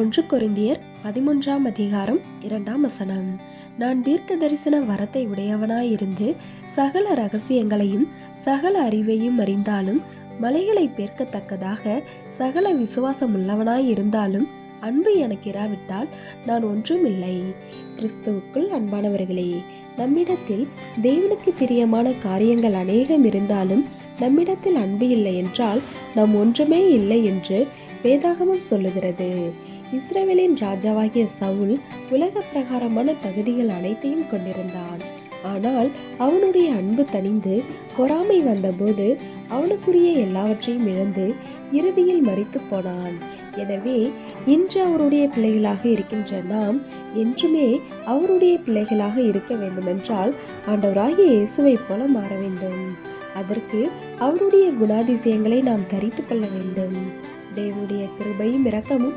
ஒன்று கொரிந்தியர் பதிமூன்றாம் அதிகாரம் இரண்டாம் வசனம். நான் தீர்க்க தரிசன வரத்தை உடையவனாயிருந்து சகல ரகசியங்களையும் சகல அறிவையும் அறிந்தாலும் மலைகளை பேர்க்கத்தக்கதாக சகல விசுவாசம் உள்ளவனாய் இருந்தாலும் அன்பு எனக்கு இராவிட்டால் நான் ஒன்றுமில்லை. கிறிஸ்துவுக்குள் அன்பானவர்களே நம்மிடத்தில் தேவனுக்கு பிரியமான காரியங்கள் அநேகம் இருந்தாலும் நம்மிடத்தில் அன்பு இல்லை என்றால் நாம் ஒன்றுமே இல்லை என்று வேதாகமம் சொல்லுகிறது. இஸ்ரவேலின் ராஜாவாகிய சவுல் உலக பிரகாரமான தகுதிகள் அனைத்தையும் கொண்டிருந்தான். ஆனால் அவனுடைய அன்பு தணிந்து பொறாமை வந்தபோது அவனுக்குரிய எல்லாவற்றையும் இழந்து இறுதியில் மறித்து போனான். எனவே இன்று அவருடைய பிள்ளைகளாக இருக்கின்ற நாம் என்றுமே அவருடைய பிள்ளைகளாக இருக்க வேண்டுமென்றால் ஆண்டவராகிய இயேசுவைப் போல மாற வேண்டும். அதற்கு அவருடைய குணாதிசயங்களை நாம் தரித்து கொள்ள வேண்டும். தேவனுடைய கிருபையும் இரக்கமும்